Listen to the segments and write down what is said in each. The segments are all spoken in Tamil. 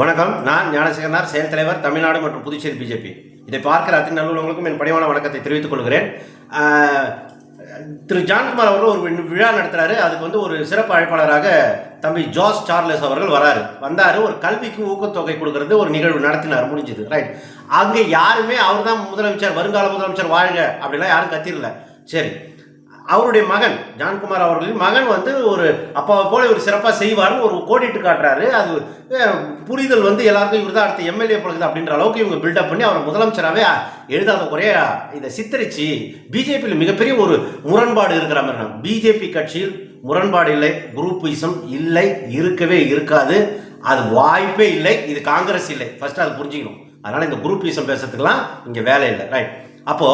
வணக்கம். நான் ஞானசேகரனார் செயல் தலைவர் தமிழ்நாடு மற்றும் புதுச்சேரி பிஜேபி. இதை பார்க்கிற அத்தனை நல்லுள்ளவங்களுக்கும் என் பணிவான வணக்கத்தை தெரிவித்துக் கொள்கிறேன். திரு ஜான்குமார் அவர்கள் ஒரு விழா நடத்துறாரு. அதுக்கு வந்து ஒரு சிறப்பு அழைப்பாளராக தம்பி ஜார்ஜ் சார்லஸ் அவர்கள் வராரு. வந்தார் ஒரு கல்விக்கு ஊக்கத்தொகை கொடுக்கறது ஒரு நிகழ்வு நடத்தினார் முடிஞ்சது. ரைட் அங்கே யாருமே அவர் தான் முதலமைச்சர் வருங்கால முதலமைச்சர் வாழ்க அப்படிலாம் யாரும் கத்திரல சரி. அவருடைய மகன் ஜான்குமார் அவர்களின் மகன் வந்து ஒரு அப்பாவை போல ஒரு சிறப்பாக செய்வார்னு ஒரு கோடிட்டு காட்டுறாரு. அது புரிதல் வந்து எல்லாருக்கும் இவர் தான் அடுத்த எம்எல்ஏ பழகுது அப்படின்ற அளவுக்கு இவங்க பில்டப் பண்ணி அவரை முதலமைச்சராகவே எழுதாத குறைய இதை சித்தரிச்சு பிஜேபியில் மிகப்பெரிய ஒரு முரண்பாடு இருக்கிற மாதிரி பிஜேபி கட்சியில் முரண்பாடு இல்லை குரூப்பிசம் இல்லை இருக்கவே இருக்காது. அது வாய்ப்பே இல்லை இது காங்கிரஸ் இல்லை. ஃபர்ஸ்ட் அது புரிஞ்சுக்கணும். அதனால் இந்த குரூப்பிசம் பேசுறதுக்கெல்லாம் இங்கே வேலை இல்லை. ரைட் அப்போ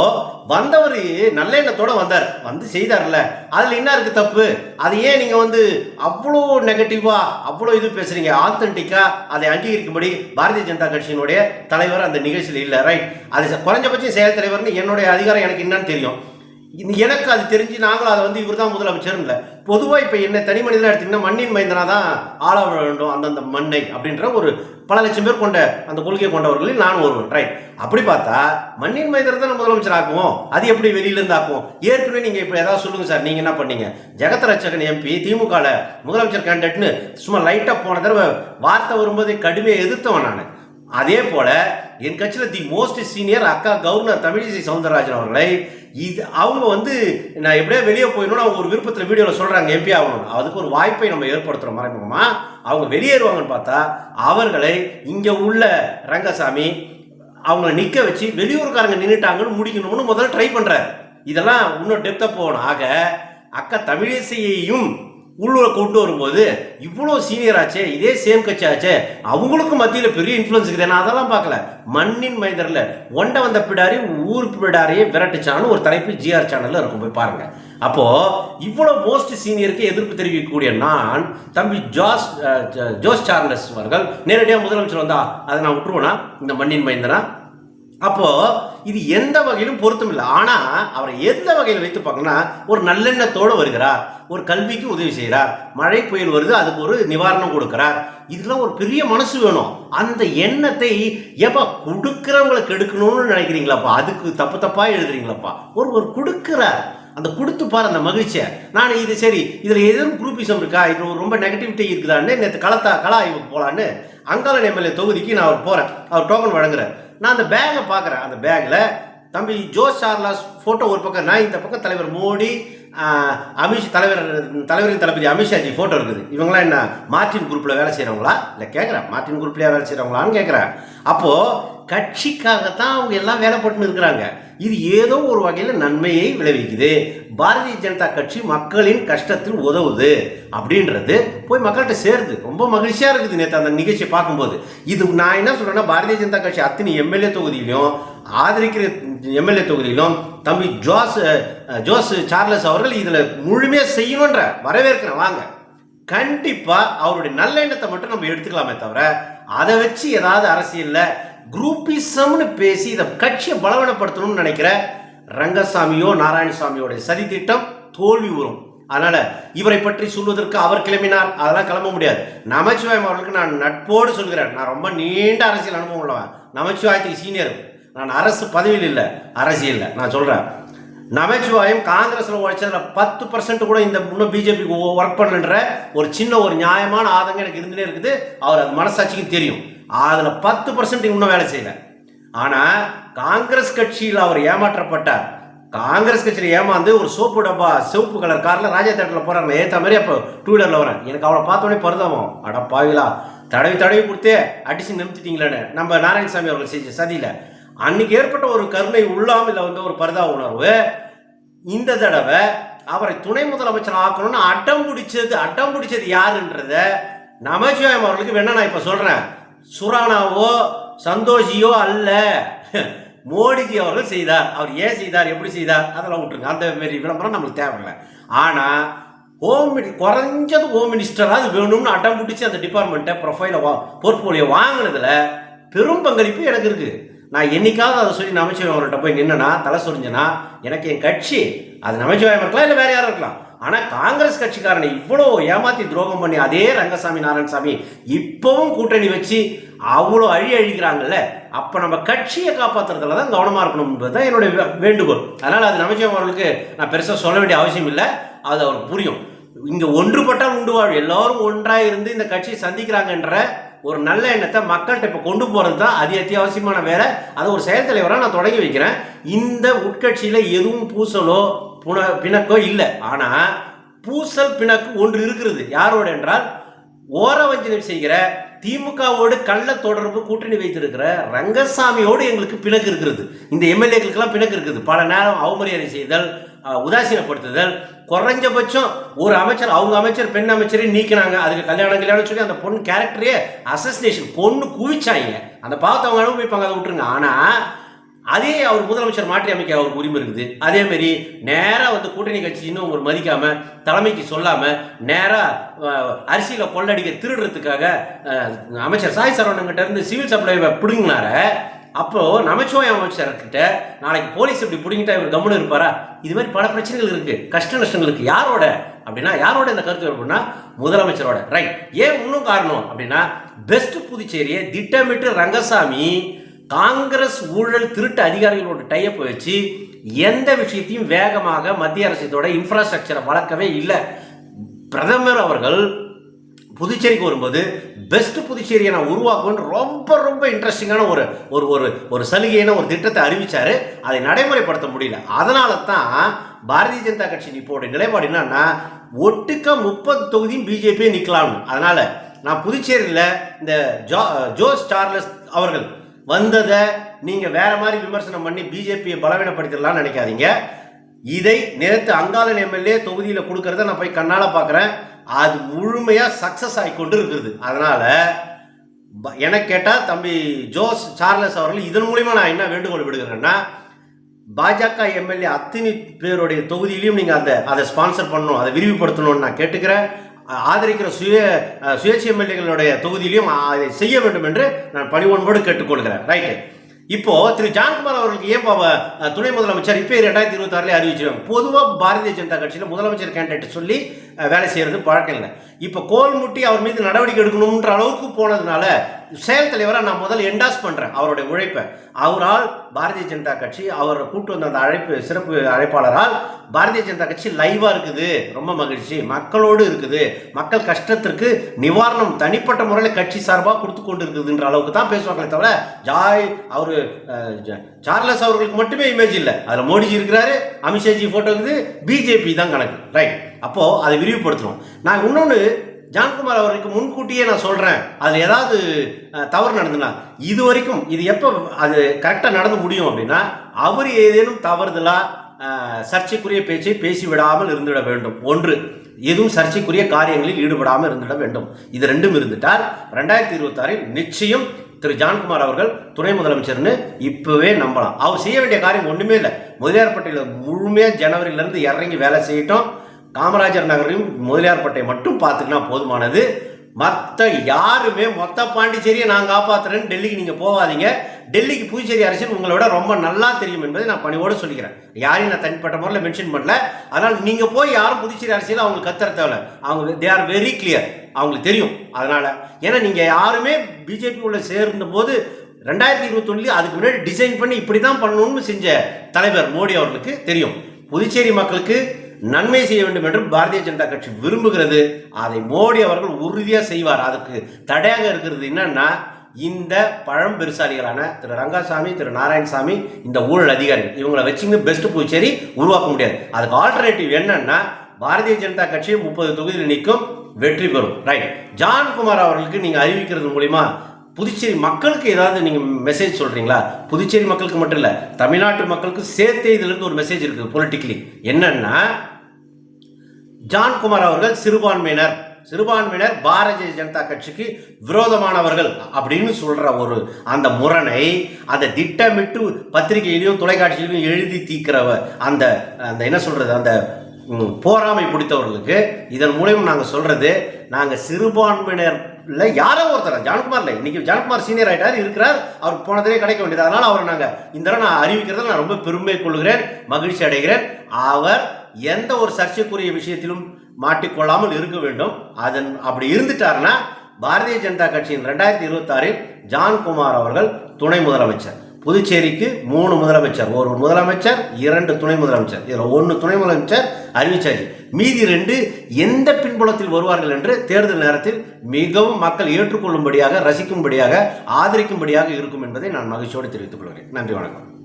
வந்தவர் நல்ல எண்ணத்தோட வந்தார். வந்து செய்தார்ல அதுல என்ன இருக்கு தப்பு? அது ஏன் நீங்க வந்து அவ்வளோ நெகட்டிவா அவ்வளோ இது பேசுறீங்க? ஆத்தன்டிக்கா அதை அங்கீகரிக்கும்படி பாரதிய ஜனதா கட்சியினுடைய தலைவர் அந்த நிகழ்ச்சியில் இல்லை ரைட் அது ச- குறைஞ்சபட்சம் செயல் தலைவர்னு என்னுடைய அதிகாரம் எனக்கு என்னன்னு தெரியும். எனக்கு அது தெரிஞ்சு நாங்களும் அதை வந்து இவர் தான் முதலமைச்சர் இல்லை பொதுவாக இப்போ என்ன தனி மனிதனாக எடுத்தீங்கன்னா மண்ணின் மைந்தனா தான் ஆள வேண்டும் அந்தந்த மண்ணை அப்படின்ற ஒரு பல லட்சம் பேர் கொண்ட அந்த கொள்கையை கொண்டவர்களில் நான் ஒருவன். ரைட் அப்படி பார்த்தா மண்ணின் மைந்தர் தான் முதலமைச்சர் ஆக்குவோம். அது எப்படி வெளியிலேருந்து ஆக்குவோம்? ஏற்கனவே நீங்கள் இப்போ ஏதாவது சொல்லுங்கள் சார். நீங்கள் என்ன பண்ணீங்க? ஜெகத் ரட்சகன் எம்பி திமுகவில் முதலமைச்சர் கேண்டிடேட்னு சும்மா லைட்டாக போன தடவை வார்த்தை வரும்போது கடுமையாக எதிர்த்தவன் நான். அதே போல என் கட்சியில் தி மோஸ்ட் சீனியர் அக்கா கவர்னர் தமிழிசை சவுந்தரராஜன் அவர்களை இது அவங்க வந்து நான் எப்படியே வெளியே போயிடணும்னு அவங்க ஒரு விருப்பத்தில் வீடியோவில் சொல்கிறாங்க எம்பி ஆகணும் அதுக்கு ஒரு வாய்ப்பை நம்ம ஏற்படுத்துகிறோம் மறைமுகமா. அவங்க வெளியேறுவாங்கன்னு பார்த்தா அவர்களை இங்கே உள்ள ரங்கசாமி அவங்கள நிற்க வச்சு வெளியூர்காரங்க நின்றுட்டாங்கன்னு முடிக்கணும்னு முதல்ல ட்ரை பண்ணுறாரு இதெல்லாம் இன்னும் டெப்த்தாக போகணும். ஆக அக்கா தமிழிசையையும் உள்ளூர கொண்டு வரும்போது இவ்வளோ சீனியர் ஆச்சே இதே சேம் கட்சி ஆச்சே அவங்களுக்கும் மத்தியில் பெரிய இன்ஃப்ளூயன்ஸ் இருக்குது நான் அதெல்லாம் பார்க்கல. மண்ணின் மைந்தரில் ஒண்டை வந்த பிடாரி ஊர் பிடாரியே விரட்டுச்சான்னு ஒரு தலைப்பு ஜிஆர் சேனலில் இருக்கும் போய் பாருங்கள் அப்போது இவ்வளோ மோஸ்ட் சீனியருக்கு எதிர்ப்பு தெரிவிக்கக்கூடிய நான் தம்பி ஜாஸ் ஜோஸ் சார்லஸ் அவர்கள் நேரடியாக முதலமைச்சர் வந்தா அதை நான் விட்டுருவேனா? இந்த மண்ணின் மைந்தனா? அப்போ இது எந்த வகையிலும் பொருத்தம் இல்லை ஆனா அவரை எந்த வகையில் வைத்து பார்க்கணும்னா ஒரு நல்லெண்ணத்தோடு வருகிறார். ஒரு கல்விக்கு உதவி செய்கிறார். மழை புயல் வருது அதுக்கு ஒரு நிவாரணம் கொடுக்கிறார். இதெல்லாம் ஒரு பெரிய மனசு வேணும். அந்த எண்ணத்தை எப்பா கொடுக்குறவங்களுக்கு எடுக்கணும்னு நினைக்கிறீங்களாப்பா? அதுக்கு தப்பு தப்பாக எழுதுறீங்களாப்பா? ஒரு ஒரு கொடுக்குறார். அந்த கொடுத்து பாரு அந்த மகிழ்ச்சியை. நான் இது சரி இதில் எதுவும் குரூப்பிசம் இருக்கா? இது ரொம்ப நெகட்டிவிட்டி இருக்குதான்னு நேற்று கலத்தா கலா ஆய்வுக்கு போகலான்னு அங்காளன் எம்எல்ஏ தொகுதிக்கு நான் அவர் போகிறேன் அவர் டோக்கன் வழங்குறேன் நான் அந்த பேகை பார்க்குறேன். அந்த பேக்கில் தம்பி ஜோஸ் சார்லாஸ் ஃபோட்டோ ஒரு பக்கம் நான் இந்த பக்கம் தலைவர் மோடி அமிஷ் அமித் தலைவர் தலைவரின் தளபதி அமித்ஷாஜி ஃபோட்டோ இருக்குது. இவங்களாம் என்ன மார்டின் குரூப்பில் வேலை செய்கிறவங்களா இல்லை கேட்குறேன் மார்டின் குரூப்லேயே வேலை செய்கிறவங்களான்னு கேட்குறேன். அப்போது கட்சிக்காகத்தான் அவங்க எல்லாம் வேலை போட்டுன்னு இருக்கிறாங்க. இது ஏதோ ஒரு வகையில் நன்மையை விளைவிக்குது. பாரதிய ஜனதா கட்சி மக்களின் கஷ்டத்தில் உதவுது அப்படின்றது போய் மக்கள்கிட்ட சேருது. ரொம்ப மகிழ்ச்சியாக இருக்குது நேற்று அந்த நிகழ்ச்சியை பார்க்கும்போது. இது நான் என்ன சொல்கிறேன்னா பாரதிய ஜனதா கட்சி அத்தனை எம்எல்ஏ தொகுதியிலும் ஆதரிக்கிற எம்எல்ஏ தொகுதியிலும் தம்பி ஜோஸ் ஜோஸ் சார்லஸ் அவர்கள் இதில் முழுமையாக செய்யணுன்ற வரவேற்கிறேன். வாங்க. கண்டிப்பாக அவருடைய நல்ல எண்ணத்தை மட்டும் நம்ம எடுத்துக்கலாமே தவிர அதை வச்சு ஏதாவது அரசியலில் குரூப்பிசம்னு பேசி இதை கட்சியை பலவீனப்படுத்தணும்னு நினைக்கிற ரங்கசாமியோ நாராயணசாமியோட சதி திட்டம் தோல்வி உறும் அதனால இவரை பற்றி சொல்வதற்கு அவர் கிளம்பினார். அதெல்லாம் கிளம்ப முடியாது. நமச்சிவாயம் அவர்களுக்கு நான் நட்போடு சொல்கிறேன். நான் ரொம்ப நீண்ட அரசியல் அனுபவம் உள்ளவன். நமச்சிவாயத்துக்கு சீனியர். நான் அரசு பதவியில் இல்லை. அரசியலில் நான் சொல்கிறேன் நமச்சிவாயம் காங்கிரஸில் உழைச்சதில் பத்து பர்சன்ட் கூட இந்த இன்னும் பிஜேபிக்கு ஒர்க் பண்ணுன்ற ஒரு சின்ன ஒரு நியாயமான ஆதங்கம் எனக்கு இருந்துகிட்டே இருக்குது. அவர் அது மனசாட்சிக்கும் தெரியும். அதில் பத்து பர்சன்ட் இன்னும் வேலை செய்யல. ஆனால் காங்கிரஸ் கட்சியில் அவர் ஏமாற்றப்பட்டார். காங்கிரஸ் கட்சியில் ஏமாந்து ஒரு சோப்பு டப்பா சிவப்பு கலர் காரில் ராஜா தேட்டரில் போகிறாங்க ஏற்ற மாதிரி அப்போ டூ வீலரில் வரேன் எனக்கு அவளை பார்த்தோன்னே பருதாவும் அட பாவிலா தடவி தடவி கொடுத்தே அடிச்சு நிறுத்திட்டீங்களேன்னு. நம்ம நாராயணசாமி அவர்கள் செஞ்ச சதியில். அன்னைக்கு ஏற்பட்ட ஒரு கருணை உள்ளாமல் வந்து ஒரு பரிதா உணர்வு. இந்த தடவை அவரை துணை முதலமைச்சர் ஆக்கணும்னு அடம் பிடிச்சது அடம் பிடிச்சது யாருன்றத நமச்சிவாயம் அவர்களுக்கு வேணா நான் இப்போ சொல்கிறேன் சுரானாவோ சந்தோஷியோ அல்ல. மோடிஜி அவர்கள் செய்தார். அவர் ஏன் செய்தார்? எப்படி செய்தார்? அதெல்லாம் விட்டுருங்க. அந்த மாரி விளம்பரம் நம்மளுக்கு தேவையில்லை. ஆனால் ஹோம் மினி குறைஞ்சது ஹோம் மினிஸ்டராக வேணும்னு அடம் பிடிச்சி அந்த டிபார்ட்மெண்ட்டை ப்ரொஃபைலை வா போர்ட்ஃபோலியோ வாங்கினதில் பெரும் பங்களிப்பு எனக்கு இருக்குது நான் என்னைக்காவது அதை சொல்லி நமச்சிவாயம் அவர்கிட்ட போய் நின்னா தலை சொரிஞ்சனா எனக்கு என் கட்சி அது நமச்சிவாயம் இருக்கலாம் இல்லை வேறு யாரும் இருக்கலாம். ஆனால் காங்கிரஸ் கட்சிக்காரனை இவ்வளோ ஏமாத்தி துரோகம் பண்ணி அதே ரங்கசாமி நாராயணசாமி இப்போவும் கூட்டணி வச்சு அவ்வளோ அழி அழிக்கிறாங்கல்ல அப்போ நம்ம கட்சியை காப்பாற்றுறதுல தான் கவனமாக இருக்கணும் என்பது தான் என்னுடைய வேண்டுகோள். அதனால் அது நமச்சிவம் அவர்களுக்கு நான் பெருசாக சொல்ல வேண்டிய அவசியம் இல்லை. அது அவருக்கு புரியும். இங்கே ஒன்றுபட்டால் உண்டு வாழ் எல்லாரும் ஒன்றாக இருந்து இந்த கட்சியை சந்திக்கிறாங்கன்ற ஒரு நல்ல எண்ணத்தை மக்கள்கிட்ட இப்போ கொண்டு போகிறது தான் அதி அத்தியாவசியமான வேலை. அதை ஒரு செயல் தலைவராக நான் தொடங்கி வைக்கிறேன். இந்த உட்கட்சியில் எதுவும் பூசலோ புன பிணக்கோ இல்லை. ஆனால் பூசல் பிணக்கு ஒன்று இருக்கிறது. யாரோடு என்றால் ஓரவஞ்சனம் செய்கிற திமுகவோடு கள்ள தொடர்பு கூட்டணி வைத்திருக்கிற ரங்கசாமியோடு எங்களுக்கு பிணக்கு இருக்கிறது. இந்த எம்எல்ஏக்களுக்கெல்லாம் பிணக்கு இருக்குது. பல நேரம் அவமரியாதை செய்தல் உதாசீனப்படுத்துதல் குறைஞ்சபட்சம் ஒரு அமைச்சர் அவங்க அமைச்சர் பெண் அமைச்சரே நீக்கினாங்க. அதுக்கு கல்யாணம் கல்யாணம் சொல்லி அந்த பொண்ணு கேரக்டரே அசசினேஷன் பொண்ணு குவிச்சாங்க. அந்த பார்த்தவங்க அவங்க அனுபவிப்பாங்க அதை விட்டுருங்க. ஆனால் அதே அவர் முதலமைச்சர் மாற்றி அமைக்க அவருக்கு உரிமை இருக்குது. அதே மாதிரி நேராக வந்து கூட்டணி கட்சி இன்னும் ஒரு மதிக்காம தலைமைக்கு சொல்லாம நேராக அரிசியில் கொள்ளடிக்க திருடுறதுக்காக அமைச்சர் சாய் சரவணங்கிட்ட இருந்து சிவில் சப்ளை பிடுங்கினார அப்போ நமச்சிவாய அமைச்சர்கிட்ட நாளைக்கு போலீஸ் இப்படி பிடிங்கிட்டா இவர் கம்முன்னு இருப்பாரா? இது மாதிரி பல பிரச்சனைகள் இருக்கு. கஷ்ட நஷ்டங்கள் இருக்கு யாரோட? அப்படின்னா யாரோட இந்த கருத்து அப்படின்னா முதலமைச்சரோட. ரைட் ஏன் இன்னும் காரணம் அப்படின்னா பெஸ்ட் புதுச்சேரியை திட்டமிட்டு ரங்கசாமி காங்கிரஸ் ஊழல் திருட்டு அதிகாரிகளோட டையப் வச்சு எந்த விஷயத்தையும் வேகமாக மத்திய அரசத்தோட இன்ஃப்ராஸ்ட்ரக்சரை வளர்க்கவே இல்லை. பிரதமர் அவர்கள் புதுச்சேரிக்கு வரும்போது பெஸ்ட் புதுச்சேரியை நான் உருவாக்குவேன்னு ரொம்ப ரொம்ப இன்ட்ரெஸ்டிங்கான ஒரு ஒரு ஒரு ஒரு சலுகையான ஒரு திட்டத்தை அறிவிச்சாரு. அதை நடைமுறைப்படுத்த முடியல. அதனால தான் பாரதிய ஜனதா கட்சி இப்போடைய நிலைப்பாடு என்னன்னா ஒட்டுக்க முப்பது தொகுதியும் பிஜேபியே நிற்கலாம்னு அதனால நான் புதுச்சேரியில் இந்த ஜோ ஜோஸ் சார்லஸ் அவர்கள் வந்ததை நீங்கள் வேற மாதிரி விமர்சனம் பண்ணி பிஜேபியை பலவீனப்படுத்திடலாம்னு நினைக்காதீங்க. இதை நேற்று அங்காளன் எம்எல்ஏ தொகுதியில் கொடுக்கறத நான் போய் கண்ணால் பார்க்குறேன் அது முழுமையாக சக்ஸஸ் ஆகி கொண்டு இருக்குது அதனால் எனக்கு கேட்டால் தம்பி ஜோஸ் சார்லஸ் அவர்கள் இதன் மூலிமா நான் என்ன வேண்டுகோள் விடுகிறேன்னா பாஜக எம்எல்ஏ அத்தனை பேருடைய தொகுதியிலையும் நீங்கள் அந்த அதை ஸ்பான்சர் பண்ணணும் அதை விரிவுபடுத்தணும்னு நான் கேட்டுக்கிறேன். ஆதரிக்கிற சுய சுயேட்சை எம்எல்ஏகளுடைய தொகுதியிலையும் அதை செய்ய வேண்டும் என்று நான் பணிவன்போடு கேட்டுக்கொள்கிறேன். ரைட்டு இப்போ திரு ஜான்குமார் அவர்களுக்கு ஏன் துணை முதலமைச்சர் இப்போ ரெண்டாயிரத்தி இருபத்தாறுல அறிவிச்சிருக்கோம் பொதுவாக பாரதிய ஜனதா கட்சியில் முதலமைச்சர் கேண்டிடேட் சொல்லி வேலை செய்யறது பழக்கம் இல்லை. இப்போ கோல் முட்டி அவர் மீது நடவடிக்கை எடுக்கணுன்ற அளவுக்கு போனதுனால செயல் தலைவராக நான் முதல்ல என்டாஸ் பண்ணுறேன் அவருடைய உழைப்பை. அவரால் பாரதிய ஜனதா கட்சி அவர் கூட்டு வந்த அந்த அழைப்பு சிறப்பு அழைப்பாளரால் பாரதிய ஜனதா கட்சி லைவாக இருக்குது. ரொம்ப மகிழ்ச்சி. மக்களோடு இருக்குது. மக்கள் கஷ்டத்திற்கு நிவாரணம் தனிப்பட்ட முறையில் கட்சி சார்பாக கொடுத்து கொண்டு இருக்குதுன்ற அளவுக்கு தான் பேசுவாங்களே தவிர ஜாய் அவர் சார்லஸ் அவர்களுக்கு மட்டுமே இமேஜ் இல்லை. அதில் மோடிஜி இருக்கிறாரு அமித்ஷாஜி ஃபோட்டோ இருக்குது பிஜேபி தான் கணக்கு. ரைட் அப்போது அதை விரிவுபடுத்தணும் நான் இன்னொன்று ஜான்குமார் அவருக்கு முன்கூட்டியே நான் சொல்கிறேன் அதில் ஏதாவது தவறு நடந்துனா இது வரைக்கும் இது எப்போ அது கரெக்டாக நடந்து முடியும் அப்படின்னா அவர் ஏதேனும் தவறுதலாக சர்ச்சைக்குரிய பேச்சை பேசிவிடாமல் இருந்துவிட வேண்டும். ஒன்று எதுவும் சர்ச்சைக்குரிய காரியங்களில் ஈடுபடாமல் இருந்துவிட வேண்டும். இது ரெண்டும் இருந்துட்டால் ரெண்டாயிரத்தி இருபத்தாறில் நிச்சயம் திரு ஜான்குமார் அவர்கள் துணை முதலமைச்சர்னு இப்போவே நம்பலாம். அவர் செய்ய வேண்டிய காரியம் ஒன்றுமே இல்லை. முதலியார்பட்டியில் முழுமையாக ஜனவரியிலேருந்து இறங்கி வேலை செய்யட்டும். காமராஜர் நகரையும் முதலியார்பட்டை மட்டும் பார்த்துக்கினா போதுமானது. மற்ற யாருமே மொத்த பாண்டிச்சேரியை நான் காப்பாற்றுறேன்னு டெல்லிக்கு நீங்கள் போகாதீங்க. டெல்லிக்கு புதுச்சேரி அரசியல் உங்களோட ரொம்ப நல்லா தெரியும் என்பதை நான் பணிவோடு சொல்லிக்கிறேன். யாரையும் நான் தனிப்பட்ட முறையில் மென்ஷன் பண்ணல. அதனால் நீங்கள் போய் யாரும் புதுச்சேரி அரசியல் அவங்களுக்கு கத்துற தேவையில்ல. அவங்க தே ஆர் வெரி கிளியர் அவங்களுக்கு தெரியும். அதனால் ஏன்னா நீங்கள் யாருமே பிஜேபி உள்ள சேர்ந்த போது ரெண்டாயிரத்தி இருபத்தொன்னுலேயும் அதுக்கு முன்னாடி டிசைன் பண்ணி இப்படி தான் பண்ணணும்னு செஞ்ச தலைவர் மோடி அவர்களுக்கு தெரியும். புதுச்சேரி மக்களுக்கு நன்மை செய்ய வேண்டும் என்று பாரதிய ஜனதா கட்சி விரும்புகிறது. அதை மோடி அவர்கள் உறுதியாக செய்வார். அதுக்கு தடையாக இருக்கிறது என்னன்னா இந்த பழம் பெருசாலிகளான திரு ரங்காசாமி திரு நாராயணசாமி இந்த ஊழல் அதிகாரிகள். இவங்களை வச்சுங்க பெஸ்ட் புதுச்சேரி உருவாக்க முடியாது. அதுக்கு ஆல்டர்னேட்டிவ் என்னன்னா பாரதிய ஜனதா கட்சி முப்பது தொகுதியில் நிற்கும் வெற்றி பெறும். ரைட் ஜான்குமார் அவர்களுக்கு நீங்கள் அறிவிக்கிறது மூலிமா புதுச்சேரி மக்களுக்கு ஏதாவது நீங்கள் மெசேஜ் சொல்கிறீங்களா புதுச்சேரி மக்களுக்கு மட்டும் இல்லை தமிழ்நாட்டு மக்களுக்கு சேர்த்தே இதுலேருந்து ஒரு மெசேஜ் இருக்குது பொலிட்டிக்கலி என்னன்னா ஜான்குமார் அவர்கள் சிறுபான்மையினர். சிறுபான்மையினர் பாரதிய ஜனதா கட்சிக்கு விரோதமானவர்கள் அப்படின்னு சொல்கிற ஒரு அந்த முரணை அதை திட்டமிட்டு பத்திரிகையிலையும் தொலைக்காட்சியிலையும் எழுதி தீக்கிறவ அந்த அந்த என்ன சொல்கிறது அந்த போராமை பிடித்தவர்களுக்கு இதன் மூலயம் நாங்கள் சொல்கிறது நாங்கள் சிறுபான்மையினர் இல்லை யாரோ ஒருத்தர் ஜான்குமார்ல. இன்னைக்கு ஜான்குமார் சீனியர் ஆயிட்டார் இருக்கிறார். அவர் போனதிலே கிடைக்க வேண்டியது. அதனால் அவரை நாங்கள் இந்த தடவை நான் அறிவிக்கிறதுல நான் ரொம்ப பெருமை கொள்கிறேன் மகிழ்ச்சி அடைகிறேன். அவர் எந்த ஒரு சர்ச்சைக்குரிய விஷயத்திலும் மாட்டிக்கொள்ளாமல் இருக்க வேண்டும். அதன் அப்படி இருந்துட்டார்னா பாரதிய ஜனதா கட்சியின் ரெண்டாயிரத்தி இருபத்தாறில் ஜான்குமார் அவர்கள் துணை முதலமைச்சர். புதுச்சேரிக்கு மூணு முதலமைச்சர் ஒரு முதலமைச்சர் இரண்டு துணை முதலமைச்சர். இதில் ஒன்று துணை முதலமைச்சர் அறிவிச்சாச்சு. மீதி ரெண்டு எந்த பின்புலத்தில் வருவார்கள் என்று தேர்தல் நேரத்தில் மிகவும் மக்கள் ஏற்றுக்கொள்ளும்படியாக ரசிக்கும்படியாக ஆதரிக்கும்படியாக இருக்கும் என்பதை நான் மகிழ்ச்சியோடு தெரிவித்துக் கொள்கிறேன். நன்றி வணக்கம்.